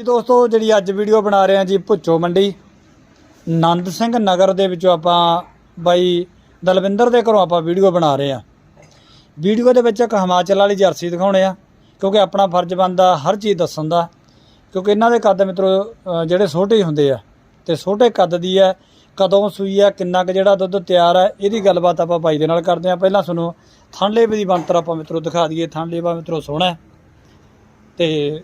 ਦੋਸਤੋ, ਜਿਹੜੀ ਅੱਜ ਵੀਡੀਓ ਬਣਾ ਰਹੇ ਹਾਂ ਜੀ ਭੁੱਚੋ ਮੰਡੀ। ਨੰਦ ਸਿੰਘ ਨਗਰ ਦੇ ਵਿੱਚੋਂ ਆਪਾਂ ਬਾਈ ਦਲਵਿੰਦਰ ਦੇ ਘਰੋਂ ਆਪਾਂ ਵੀਡੀਓ ਬਣਾ ਰਹੇ ਹਾਂ। ਵੀਡੀਓ ਦੇ ਵਿੱਚ ਇੱਕ ਹਿਮਾਚਲ ਵਾਲੀ ਜਰਸੀ ਦਿਖਾਉਣੇ ਆ ਕਿਉਂਕਿ ਆਪਣਾ ਫਰਜ਼ ਬਣਦਾ ਹਰ ਚੀਜ਼ ਦੱਸਣ ਦਾ। ਕਿਉਂਕਿ ਇਹਨਾਂ ਦੇ ਕੱਦ ਮਿੱਤਰੋ ਜਿਹੜੇ ਛੋਟੇ ਹੀ ਹੁੰਦੇ ਆ, ਤੇ ਛੋਟੇ ਕੱਦ ਦੀ ਹੈ, ਕਦੋਂ ਸੂਈ ਆ ਕਿੰਨਾ ਕੁ ਜਿਹੜਾ ਦੁੱਧ ਤਿਆਰ ਹੈ, ਇਹਦੀ ਗੱਲਬਾਤ ਆਪਾਂ ਬਾਈ ਦੇ ਨਾਲ ਕਰਦੇ ਆ ਪਹਿਲਾਂ ਤੁਹਾਨੂੰ ਥਣਲੇਬ ਦੀ ਬਣਤਰ ਆਪਾਂ ਮਿੱਤਰੋ ਦਿਖਾ ਦਈਏ। ਥਣਲੇਬਾ ਮਿੱਤਰੋ ਸੋਹਣਾ ਹੈ। ਤੇ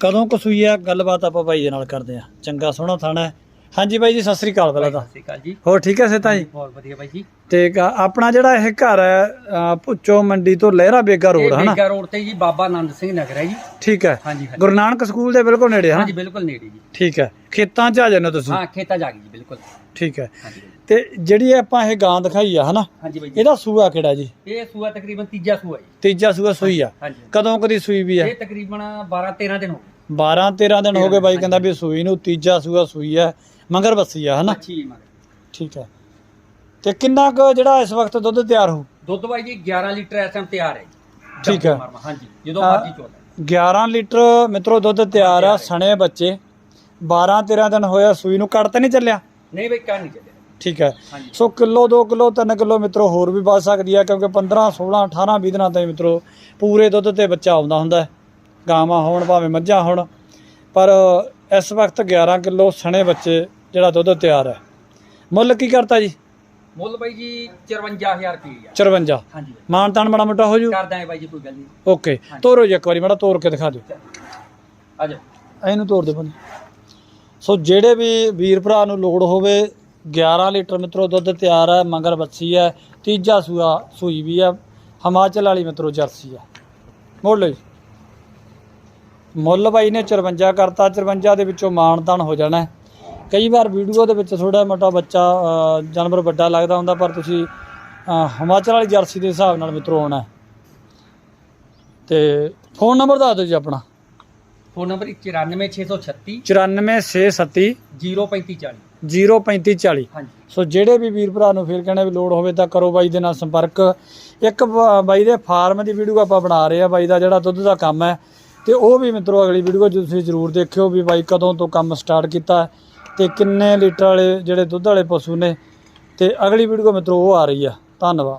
ਕਦੋਂ ਕੁ ਸੂਈ ਆ? ਗੱਲਬਾਤ ਆਪਾਂ ਬਾਈ ਦੇ ਨਾਲ ਕਰਦੇ ਆ ਚੰਗਾ ਸੋਹਣਾ ਥਾਣਾ ਹੈ। ਹਾਂਜੀ ਬਾਈ ਜੀ ਸਤਿ ਸ੍ਰੀ ਅਕਾਲ ਪਹਿਲਾਂ ਤਾਂ। ਸਤਿ ਸ਼੍ਰੀ ਅਕਾਲ ਜੀ। ਹੋਰ ਠੀਕ ਹੈ ਸੇਤਾ ਜੀ? ਬਹੁਤ ਵਧੀਆ ਬਾਈ ਜੀ। ਤੇ ਕ- ਆਪਣਾ ਜਿਹੜਾ ਇਹ ਘਰ ਹੈ ਭੁੱਚੋ ਮੰਡੀ ਤੋਂ ਲਹਿਰਾ ਬੇਗਾ ਰੋਡ ਇਹ ਹਨਾ? ਬੇਗਾ ਰੋਡ ਤੇ ਜੀ ਬਾਬਾ ਆਨੰਦ ਸਿੰਘ ਨਗਰ ਹੈ ਜੀ। ਠੀਕ ਹੈ। ਹਾਂਜੀ ਹਾਂਜੀ। ਗੁਰੂ ਨਾਨਕ ਸਕੂਲ ਦੇ ਬਿਲਕੁਲ ਨੇੜੇ ਹਨਾ? ਹਾਂਜੀ ਬਿਲਕੁਲ ਨੇੜੇ ਜੀ। ਠੀਕ ਹੈ। ਖੇਤਾਂ 'ਚ ਆ ਜਾਂਦੇ ਹੋ ਤੁਸੀਂ? ਹਾਂ ਖੇਤਾਂ ਜਾ ਗਈ ਜੀ ਬਿਲਕੁਲ। ਠੀਕ ਹੈ। ਹਾਂਜੀ। ਤੇ ਜਿਹੜੀ ਆਪਾਂ ਇਹ ਗਾਂ ਦਿਖਾਈ ਆ ਹਨਾ? ਹਾਂਜੀ ਬਾਈ ਜੀ। ਇਹਦਾ ਸੂਆ ਕਿਹੜਾ ਜੀ? ਇਹ ਸੂਆ ਤਕਰੀਬਨ ਤੀਜਾ ਸੂਆ ਜੀ। ਤੀਜਾ ਸੂਆ ਸੂਈ ਆ। ਹਾਂਜੀ। ਕਦੋਂ ਕਦੀ ਸੂਈ ਵੀ ਆ? ਇਹ ਤਕਰੀਬਨ 12 13 ਦਿਨ ਹੋ ਗਏ। 12 13 ਦਿਨ ਹੋ ਗਏ ਬਾਈ। ਕਹਿੰਦਾ ਵੀ ਸੂਈ ਨੂੰ ਤੀਜਾ ਸੂਆ ਸੂਈ ਆ ਮੰਗਰ ਬੱਸੀ ਆ ਹਨਾ? ਅੱਛੀ ਮਗਰ। ਠੀਕ ਹੈ ਤੇ ਕਿੰਨਾ ਕੁ ਜਿਹੜਾ ਇਸ ਵਕਤ ਦੁੱਧ ਤਿਆਰ ਹੋ? ਦੁੱਧ ਬਾਈ ਜੀ 11 ਲੀਟਰ ਇਸ ਟਾਈਮ ਤਿਆਰ ਹੈ ਜੀ। ਠੀਕ ਹੈ। ਡੱਬੇ ਮਾਰਮਾ, ਹਾਂਜੀ ਜਦੋਂ ਹਾਂ। ਮਰਜ਼ੀ ਚੋਲਾ 11 ਲੀਟਰ ਮਿੱਤਰੋ ਦੁੱਧ ਤਿਆਰ ਆ ਸਣੇ ਬੱਚੇ। 12 13 ਦਿਨ ਹੋਇਆ ਸੂਈ ਨੂੰ ਕੱਟ ਤਾਂ ਨਹੀਂ ਚੱਲਿਆ? ਨਹੀਂ ਬਈ ਕਹਿ ਨਹੀਂ ਚੱਲਿਆ। ਠੀਕ ਹੈ। ਸੋ ਕਿਲੋ 2 ਕਿਲੋ 3 ਕਿਲੋ ਮਿੱਤਰੋ ਹੋਰ ਵੀ ਵੱਧ ਸਕਦੀ ਆ ਕਿਉਂਕਿ 15 16 18 20 ਦਿਨਾਂ ਤਾਈਂ ਮਿੱਤਰੋ ਪੂਰੇ ਦੁੱਧ ਤੇ ਬੱਚਾ ਆਉਂਦਾ ਹੁੰਦਾ ਹੈ। ਗਾਵਾਂ ਹੋਣ ਭਾਵੇਂ ਮੱਝਾਂ ਹੋਣ ਪਰ ਇਸ ਵਕਤ 11 ਕਿਲੋ ਸਣੇ ਬੱਚੇ ਜਿਹੜਾ ਦੁੱਧ ਤਿਆਰ ਹੈ। ਮੁੱਲ ਕੀ ਕਰਤਾ ਜੀ? ਮੁੱਲ ਬਾਈ ਜੀ 54000 ਰੁਪਏ ਆ। 54 ਹਾਂਜੀ ਮਾਨਤਾਨ ਬੜਾ ਮੋਟਾ ਹੋ ਜੂ? ਕਰ ਦਾਂਗੇ ਬਾਈ ਜੀ ਕੋਈ ਗੱਲ ਨਹੀਂ। ਓਕੇ ਤੋਰੋ ਜੀ ਇੱਕ ਵਾਰੀ ਮਾੜਾ ਤੋਰ ਕੇ ਦਿਖਾ ਦਿਓ। ਆ ਜਾਓ। ਇਹਨੂੰ ਤੋੜ ਦੇ ਬੰਦੇ। ਸੋ ਜਿਹੜੇ ਵੀ ਵੀਰ ਭਰਾ ਨੂੰ ਲੋੜ ਹੋਵੇ 11 ਲੀਟਰ ਮਿੱਤਰੋ, ਦੁੱਧ ਤਿਆਰ ਹੈ ਮਗਰ ਬੱਚੀ ਹੈ, ਤੀਜਾ ਸੂਆ, ਸੂਈ ਵੀ ਹੈ, ਹਿਮਾਚਲ ਵਾਲੀ ਮਿੱਤਰੋ, ਜਰਸੀ ਹੈ। ਮੋੜ ਲਓ ਜੀ। ਮੁੱਲ ਬਾਈ ਨੇ 54 ਕਰਤਾ 54 ਦੇ ਵਿੱਚੋਂ ਮਾਨਤਾਨ ਹੋ ਜਾਣਾ ਕਈ ਵਾਰ ਵੀਡੀਓ ਦੇ ਵਿੱਚ ਥੋੜਾ ਮੋਟਾ ਬੱਚਾ ਜਾਨਵਰ ਵੱਡਾ ਲੱਗਦਾ ਹੁੰਦਾ, ਪਰ ਤੁਸੀਂ ਹਿਮਾਚਲ ਵਾਲੀ ਜਰਸੀ ਦੇ ਹਿਸਾਬ ਨਾਲ ਮਿੱਤਰੋ ਆਉਣਾ ਹੈ। ਤੇ ਫੋਨ ਨੰਬਰ ਦੱਸ ਦਿਓ ਜੀ ਆਪਣਾ। ਫੋਨ ਨੰਬਰ 94636 94637 03540 03540 ਹਾਂਜੀ। ਸੋ ਜਿਹੜੇ ਵੀ ਵੀਰ ਭਰਾ ਨੂੰ ਫਿਰ ਕਹਿਣਾ ਵੀ ਲੋੜ ਹੋਵੇ ਤਾਂ ਕਰੋ ਬਾਈ ਦੇ ਨਾਲ ਸੰਪਰਕ। ਇੱਕ ਬਾਈ ਦੇ ਫਾਰਮ ਦੀ ਵੀਡੀਓ ਆਪਾਂ ਬਣਾ ਰਹੇ ਆ ਬਾਈ ਦਾ ਜਿਹੜਾ ਦੁੱਧ ਦਾ ਕੰਮ ਹੈ। ਤੇ ਉਹ ਵੀ ਮਿੱਤਰੋ ਅਗਲੀ ਵੀਡੀਓ ਤੁਸੀਂ ਜ਼ਰੂਰ ਦੇਖਿਓ ਵੀ ਬਾਈ ਕਦੋਂ ਤੋਂ ਕੰਮ ਸਟਾਰਟ ਕੀਤਾ ਤੇ ਕਿੰਨੇ ਲੀਟਰ ਵਾਲੇ ਜਿਹੜੇ ਦੁੱਧ ਵਾਲੇ ਪਸ਼ੂ ਨੇ। ਤੇ ਅਗਲੀ ਵੀਡੀਓ ਮਿੱਤਰੋ ਉਹ ਆ ਰਹੀ ਆ। ਧੰਨਵਾਦ।